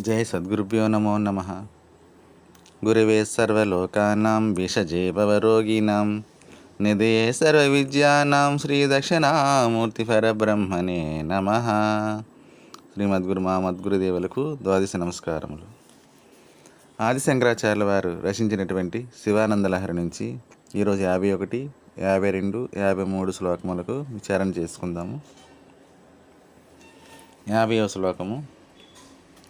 జై సద్గురుభ్యో నమో నమ గురువే సర్వలోకానాం విషజే భవరోగిణాం నిధయే సర్వవిద్యానాం శ్రీదక్షిణామూర్తి పరబ్రహ్మణే నమ శ్రీమద్గురు మా మద్గురుదేవులకు ద్వాదశ నమస్కారములు. ఆది శంకరాచార్యుల వారు రచించినటువంటి శివానందలహరి నుంచి ఈరోజు యాభై ఒకటి యాభై రెండు యాభై మూడు శ్లోకములకు విచారణ చేసుకుందాము. యాభైవ శ్లోకము.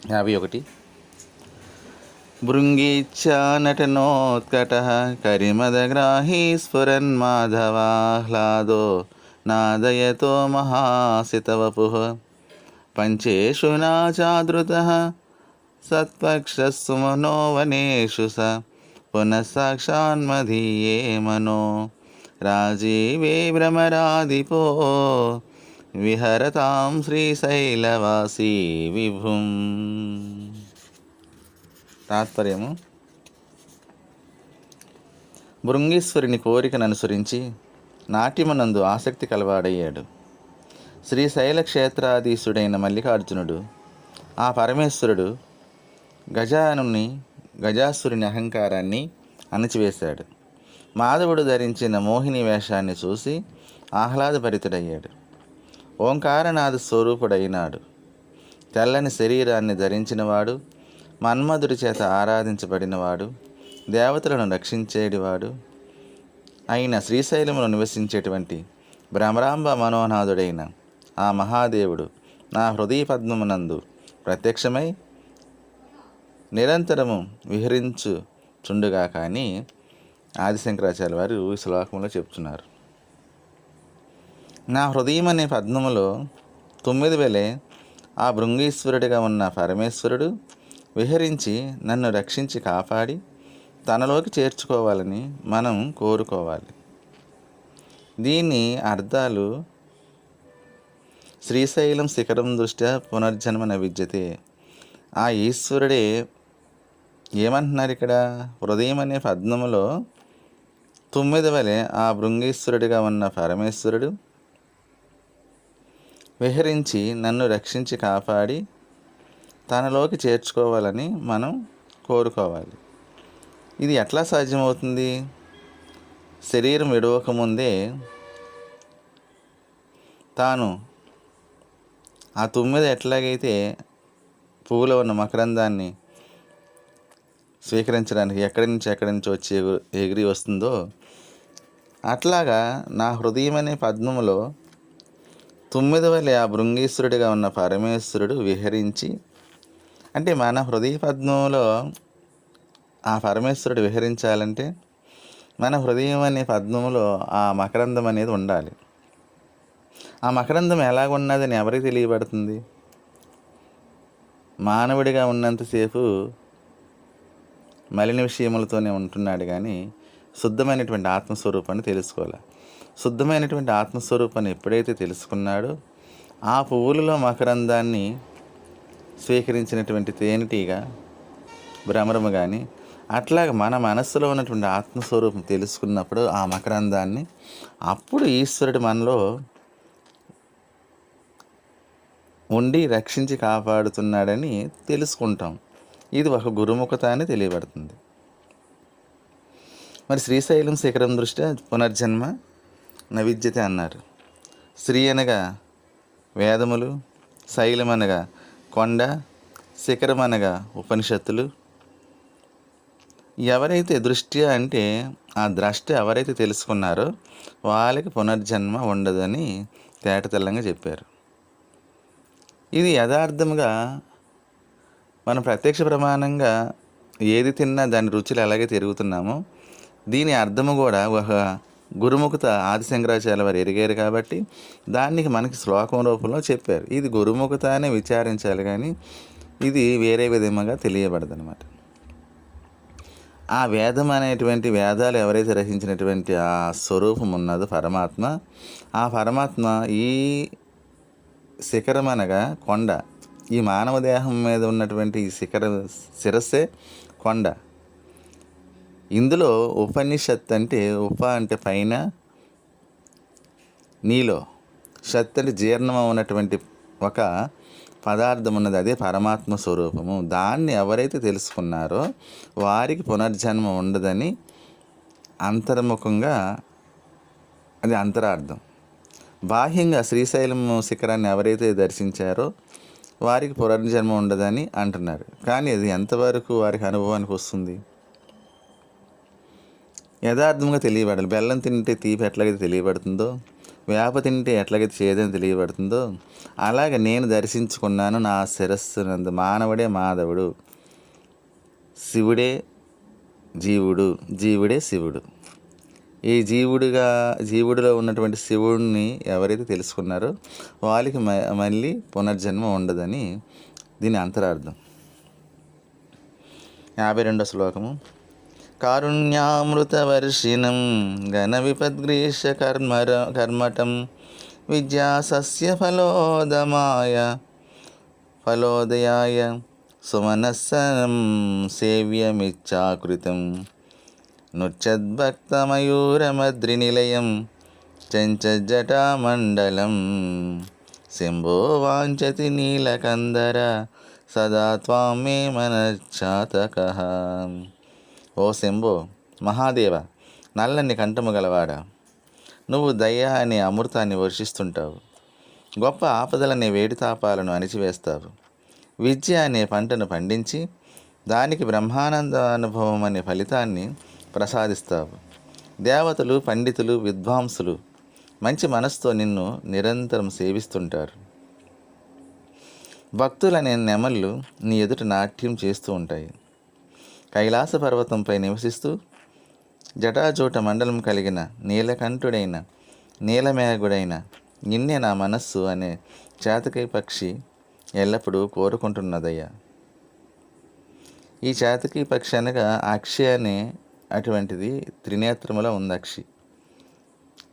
యాభై ఒకటి. భృంగీచ్ఛా నటనోత్కట స్ఫురన్ మాధవాహ్లాదో నాదయతో మహాసితవపు పంచేషు నాచాదృత సత్పక్షస్సుమనోవనేషు స పునఃసాక్షాన్మధీయే మనో రాజీవే భ్రమరాదిపో విహరతాం శ్రీశైలవాసీ విభుం. తాత్పర్యము? భృంగీశ్వరుని కోరికను అనుసరించి నాట్యమునందు ఆసక్తి కలవాడయ్యాడు. శ్రీశైల క్షేత్రాధీశుడైన మల్లికార్జునుడు ఆ పరమేశ్వరుడు గజానుని గజాసురుని అహంకారాన్ని అణచివేశాడు. మాధవుడు ధరించిన మోహిని వేషాన్ని చూసి ఆహ్లాదభరితుడయ్యాడు. ఓంకారనాథ స్వరూపుడైనాడు. తెల్లని శరీరాన్ని ధరించినవాడు మన్మధుడి చేత ఆరాధించబడినవాడు దేవతలను రక్షించేటివాడు అయిన శ్రీశైలమును నివసించేటువంటి భ్రమరాంబ మనోనాథుడైన ఆ మహాదేవుడు నా హృదయ పద్మమునందు ప్రత్యక్షమై నిరంతరము విహరించు చుండుగా కానీ ఆదిశంకరాచార్య వారు ఈ శ్లోకంలో చెప్తున్నారు. నా హృదయం అనే పద్మములో తొమ్మిది వేలే ఆ భృంగీశ్వరుడిగా ఉన్న పరమేశ్వరుడు విహరించి నన్ను రక్షించి కాపాడి తనలోకి చేర్చుకోవాలని మనం కోరుకోవాలి. దీని అర్థాలు శ్రీశైలం శిఖరం దృష్ట్యా పునర్జన్మన విద్యతే. ఆ ఈశ్వరుడే ఏమంటున్నారు ఇక్కడ? హృదయం అనే పద్మములో తొమ్మిది వలె ఆ భృంగేశ్వరుడిగా ఉన్న పరమేశ్వరుడు విహరించి నన్ను రక్షించి కాపాడి తనలోకి చేర్చుకోవాలని మనం కోరుకోవాలి. ఇది ఎట్లా సాధ్యమవుతుంది? శరీరం విడవకముందే తాను ఆ తుమ్మిద ఎట్లాగైతే పువ్వులో ఉన్న మకరందాన్ని స్వీకరించడానికి ఎక్కడి నుంచి ఎక్కడి నుంచి వచ్చి ఎగు- ఎగిరి వస్తుందో అట్లాగా నా హృదయం అనే పద్మములో తొమ్మిది వేల ఆ భృంగీశ్వరుడిగా ఉన్న పరమేశ్వరుడు విహరించి అంటే మన హృదయ పద్మంలో ఆ పరమేశ్వరుడు విహరించాలంటే మన హృదయం అనే పద్మములో ఆ మకరందం అనేది ఉండాలి. ఆ మకరందం ఎలాగున్నదని ఎవరికి తెలియబడుతుంది? మానవుడిగా ఉన్నంతసేపు మలిన విషయములతోనే ఉంటున్నాడు కానీ శుద్ధమైనటువంటి ఆత్మస్వరూపాన్ని తెలుసుకోవాలి. శుద్ధమైనటువంటి ఆత్మస్వరూపాన్ని ఎప్పుడైతే తెలుసుకున్నాడో ఆ పువ్వులలో మకరందాన్ని స్వీకరించినటువంటి తేనెటీగ భ్రమరము కానీ అట్లాగ మన మనస్సులో ఉన్నటువంటి ఆత్మస్వరూపం తెలుసుకున్నప్పుడు ఆ మకరందాన్ని అప్పుడు ఈశ్వరుడు మనలో ఉండి రక్షించి కాపాడుతున్నాడని తెలుసుకుంటాం. ఇది ఒక గురుముఖత అని తెలియబడుతుంది. మరి శ్రీశైలం శిఖరం దృష్ట్యా పునర్జన్మ నవిద్యత అన్నారు. శ్రీ అనగా వేదములు శైలం అనగా కొండ శిఖరం అనగా ఉపనిషత్తులు. ఎవరైతే దృష్ట్యా అంటే ఆ ద్రష్ట ఎవరైతే తెలుసుకున్నారో వాళ్ళకి పునర్జన్మ ఉండదని తేటతెల్లంగా చెప్పారు. ఇది యథార్థంగా మనం ప్రత్యక్ష ప్రమాణంగా ఏది తిన్నా దాని రుచులు ఎలాగే తిరుగుతున్నామో దీని అర్థము కూడా ఒక గురుముఖత ఆదిశంకరాచార్య వారు ఎరిగారు కాబట్టి దానికి మనకి శ్లోకం రూపంలో చెప్పారు. ఇది గురుముఖత అనే విచారించాలి కానీ ఇది వేరే విధంగా తెలియబడదు అనమాట ఆ వేదం అనేటువంటి వేదాలు ఎవరైతే రచించినటువంటి ఆ స్వరూపం ఉన్నదో పరమాత్మ ఆ పరమాత్మ ఈ శిఖరం అనగా కొండ. ఈ మానవ దేహం మీద ఉన్నటువంటి ఈ శిఖర శిరస్సే కొండ. ఇందులో ఉపనిషత్ అంటే ఉప అంటే పైన నీలో షత్ అంటే జీర్ణం ఉన్నటువంటి ఒక పదార్థం ఉన్నది అదే పరమాత్మ స్వరూపము. దాన్ని ఎవరైతే తెలుసుకున్నారో వారికి పునర్జన్మ ఉండదని అంతర్ముఖంగా అది అంతరార్థం. బాహ్యంగా శ్రీశైలం శిఖరాన్ని ఎవరైతే దర్శించారో వారికి పునర్జన్మ ఉండదని అంటున్నారు. కానీ అది ఎంతవరకు వారికి అనుభవానికి వస్తుంది? యథార్థంగా తెలియబడాలి. బెల్లం తింటే తీపి ఎట్లాగైతే తెలియబడుతుందో వేప తింటే ఎట్లాగైతే చేదని తెలియబడుతుందో అలాగే నేను దర్శించుకున్నాను నా శిరస్సు నందు. మానవుడే మాధవుడు శివుడే జీవుడు జీవుడే శివుడు. ఈ జీవుడిగా జీవుడిలో ఉన్నటువంటి శివుడిని ఎవరైతే తెలుసుకున్నారో వాళ్ళకి మ మళ్ళీ పునర్జన్మ ఉండదని దీని అంతరార్థం. యాభై రెండో శ్లోకము. కారుణ్యామృతవర్షిణం ఘన విపద్గ్రీష కర్మర కర్మటం విద్యాసస్య ఫలోదమాయ ఫలోదయాయ సుమనస్సనం సేవ్యమిచ్చాకృతం నృత్యద్భక్తమయూరమద్రినిలయం చెంచజటామండలం శంభో వాంఛతి నీలకందర సదా త్వాం మే మనశ్చాతక ఓ శంభో మహాదేవ నల్లని కంఠము గలవాడా? నువ్వు దయ అనే అమృతాన్ని వర్షిస్తుంటావు. గొప్ప ఆపదలనే వేడితాపాలను అణిచివేస్తావు. విద్య అనే పంటను పండించి దానికి బ్రహ్మానంద అనుభవం అనే ఫలితాన్ని ప్రసాదిస్తావు. దేవతలు పండితులు విద్వాంసులు మంచి మనస్సుతో నిన్ను నిరంతరం సేవిస్తుంటారు. భక్తులనే నెమళ్ళు నీ ఎదుట నాట్యం చేస్తూ ఉంటాయి. కైలాస పర్వతంపై నివసిస్తూ జటాజోట మండలం కలిగిన నీలకంఠుడైన నీలమేఘుడైన నిన్నే నా మనస్సు అనే చేతకై పక్షి ఎల్లప్పుడూ కోరుకుంటున్నదయ్యా. ఈ చేతకీ పక్షి అనగా అక్షి అనే అటువంటిది త్రినేత్రములో ఉంది అక్షి.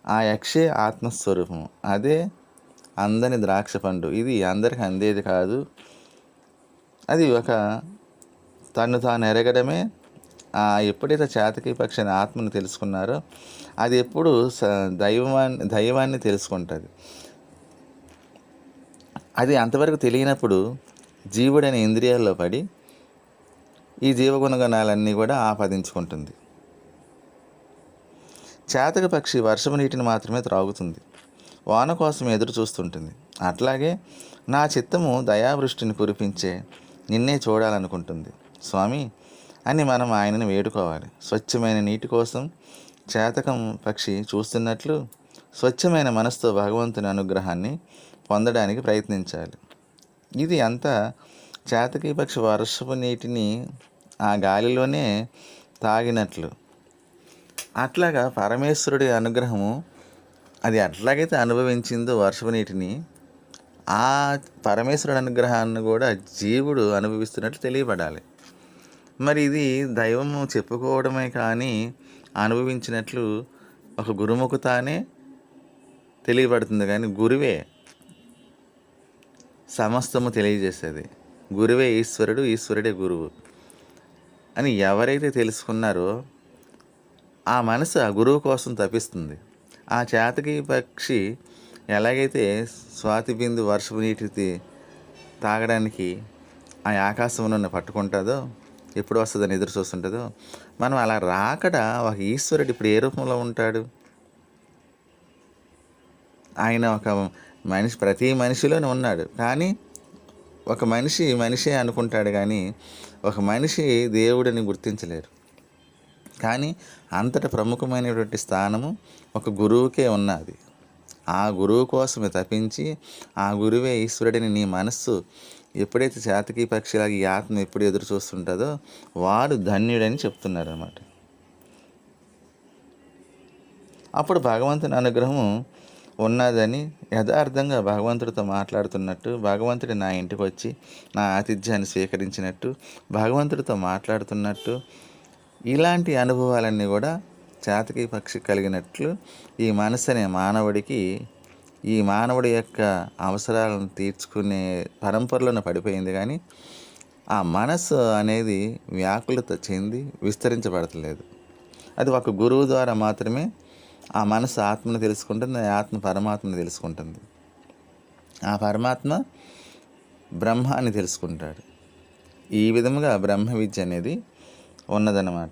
ఆ యక్షే ఆత్మస్వరూపం. అదే అందని ద్రాక్ష పండు ఇది అందరికి అందేది కాదు. అది ఒక తను తాను ఎరగడమే ఎప్పుడైతే చేతకి పక్షి అని ఆత్మను తెలుసుకున్నారో అది ఎప్పుడు స దైవాన్ని దైవాన్ని తెలుసుకుంటుంది. అది అంతవరకు తెలియనప్పుడు జీవుడైన ఇంద్రియాల్లో పడి ఈ జీవగుణగణాలన్నీ కూడా ఆపాదించుకుంటుంది. చేతక పక్షి వర్షపు నీటిని మాత్రమే త్రాగుతుంది. వాన కోసం ఎదురు చూస్తుంటుంది. అట్లాగే నా చిత్తము దయావృష్టిని కురిపించే నిన్నే చూడాలనుకుంటుంది. స్వామి అని మనం ఆయనను వేడుకోవాలి. స్వచ్ఛమైన నీటి కోసం చేతకం పక్షి చూస్తున్నట్లు స్వచ్ఛమైన మనసుతో భగవంతుని అనుగ్రహాన్ని పొందడానికి ప్రయత్నించాలి. ఇది అంతా చేతకి పక్షి వర్షపు నీటిని ఆ గాలిలోనే తాగినట్లు. అట్లాగా పరమేశ్వరుడి అనుగ్రహము అది ఎట్లాగైతే అనుభవించిందో వర్షపు నీటిని ఆ పరమేశ్వరుడి అనుగ్రహాన్ని కూడా జీవుడు అనుభవిస్తున్నట్లు తెలియబడాలి మరి ఇది దైవము చెప్పుకోవడమే కానీ అనుభవించినట్లు ఒక గురుముఖతానే తెలియబడుతుంది కానీ గురువే సమస్తము తెలియజేసేది. గురువే ఈశ్వరుడు ఈశ్వరుడే గురువు అని ఎవరైతే తెలుసుకున్నారో ఆ మనసు ఆ గురువు కోసం తప్పిస్తుంది. ఆ చేతకి పక్షి ఎలాగైతే స్వాతి బిందు వర్షపు నీటి తాగడానికి ఆ ఆకాశంలో పట్టుకుంటుందో ఎప్పుడు వస్తుందని ఎదురు చూస్తుంటుందో. మనం అలా రాకడ ఒక ఈశ్వరుడు ఇప్పుడు ఏ రూపంలో ఉంటాడు? ఆయన ఒక మనిషి ప్రతి మనిషిలోనే ఉన్నాడు. కానీ ఒక మనిషి మనిషే అనుకుంటాడు కానీ ఒక మనిషి దేవుడిని గుర్తించలేరు. కానీ అంతట ప్రముఖమైనటువంటి స్థానము ఒక గురువుకే ఉన్నది. ఆ గురువు కోసమే తప్పించి ఆ గురువే ఈశ్వరుడిని నీ మనస్సు ఎప్పుడైతే చేతకి పక్షిలాగా ఈ ఆత్మ ఎప్పుడు ఎదురు చూస్తుంటుందో వాడు ధన్యుడని చెప్తున్నారు అనమాట అప్పుడు భగవంతుని అనుగ్రహము ఉన్నదని యథార్థంగా భగవంతుడితో మాట్లాడుతున్నట్టు భగవంతుడి నా ఇంటికి వచ్చి నా ఆతిథ్యాన్ని స్వీకరించినట్టు భగవంతుడితో మాట్లాడుతున్నట్టు ఇలాంటి అనుభవాలన్నీ కూడా చేతకి పక్షి కలిగినట్లు ఈ మనసు అనే మానవుడికి ఈ మానవుడి యొక్క అవసరాలను తీర్చుకునే పరంపరలోనే పడిపోయింది కానీ ఆ మనసు అనేది వ్యాకులత చెంది విస్తరించబడతలేదు. అది ఒక గురువు ద్వారా మాత్రమే ఆ మనసు ఆత్మను తెలుసుకుంటుంది ఆ ఆత్మ పరమాత్మను తెలుసుకుంటుంది. ఆ పరమాత్మ బ్రహ్మ అని తెలుసుకుంటాడు. ఈ విధముగా బ్రహ్మ విద్య అనేది ఉన్నదన్నమాట.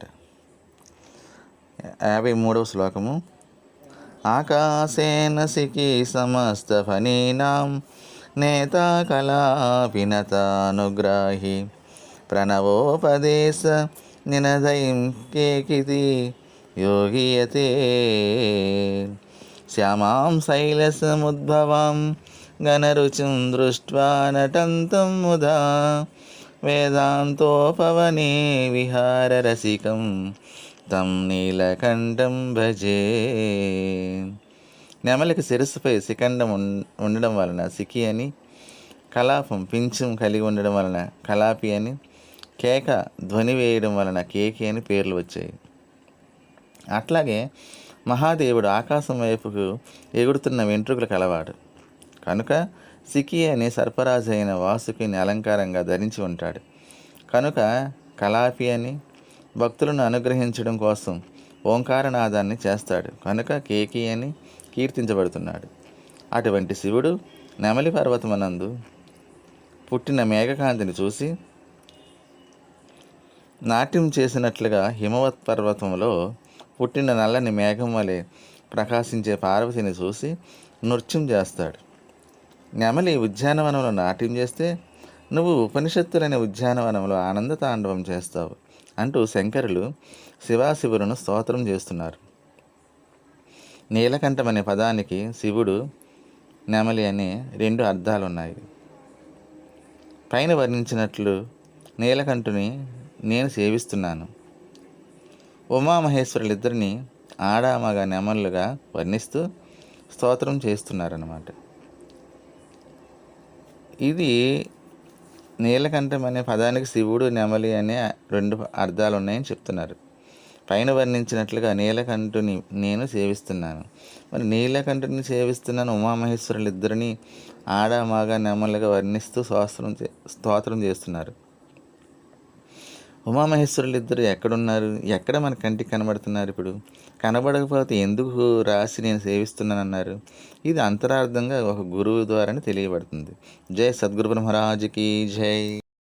యాభై మూడవ శ్లోకము. ఆకాశేన సికి సమస్త ఫనీనాం నేత కళాపినతానుగ్రాహి ప్రణవోపదేశ నినదయం కేకితి యోగియతే. శ్యామాం శైలసముద్భవాం గణరుచిం దృష్ట్వా నటంతం ముదా వేదాంతోపవనే విహారరసికం తం నీలకంఠం భజే. నెమలికి శిరస్సుపై శిఖండం ఉం- ఉండడం వలన సికి అని కలాపం పింఛం కలిగి ఉండడం వలన కలాపి అని కేక ధ్వని వేయడం వలన కేకి అని పేర్లు వచ్చాయి. అట్లాగే మహాదేవుడు ఆకాశం వైపుకు ఎగురుతున్న వెంట్రుకలు కలవాడు. కనుక సికి అనే సర్పరాజు అయిన వాసుకిని అలంకారంగా ధరించి ఉంటాడు. కనుక కలాపి అని భక్తులను అనుగ్రహించడం కోసం ఓంకారనాదాన్ని చేస్తాడు. కనుక కేకి అని కీర్తించబడుతున్నాడు. అటువంటి శివుడు నెమలి పర్వతమనందు పుట్టిన మేఘకాంతిని చూసి నాట్యం చేసినట్లుగా హిమవత్ పర్వతంలో పుట్టిన నల్లని మేఘం వలె ప్రకాశించే పార్వతిని చూసి నృత్యం చేస్తాడు. నెమలి ఉద్యానవనంలో నాట్యం చేస్తే నువ్వు ఉపనిషత్తులనే ఉద్యానవనంలో ఆనంద తాండవం చేస్తావు. అంటూ శంకరులు శివాశివులను స్తోత్రం చేస్తున్నారు. నీలకంఠం అనే పదానికి శివుడు నెమలి అనే రెండు అర్థాలు ఉన్నాయి పైన వర్ణించినట్లు నీలకంఠుని నేను సేవిస్తున్నాను. ఉమామహేశ్వరులిద్దరిని ఆడామగ నెమలుగా వర్ణిస్తూ స్తోత్రం చేస్తున్నారన్నమాట. ఇది నీలకంఠం అనే పదానికి శివుడు నెమలి అనే రెండు అర్థాలు ఉన్నాయని చెప్తున్నారు. పైన వర్ణించినట్లుగా నీలకంఠుని నేను సేవిస్తున్నాను. మరి నీలకంఠుని సేవిస్తున్నాను ఉమామహేశ్వరులు ఇద్దరిని ఆడ మగ నెమలుగా వర్ణిస్తూ స్తోత్రం చే- స్తోత్రం చేస్తున్నారు. ఉమామహేశ్వరులు ఇద్దరు ఎక్కడున్నారు? ఎక్కడ మన కంటికి కనబడుతున్నారు ఇప్పుడు? కనబడకపోతే ఎందుకు రాసి నేను సేవిస్తున్నానన్నారు? ఇది అంతరార్థంగా ఒక గురువు ద్వారానే తెలియబడుతుంది. జై సద్గురు బ్రహ్మరాజుకి జై.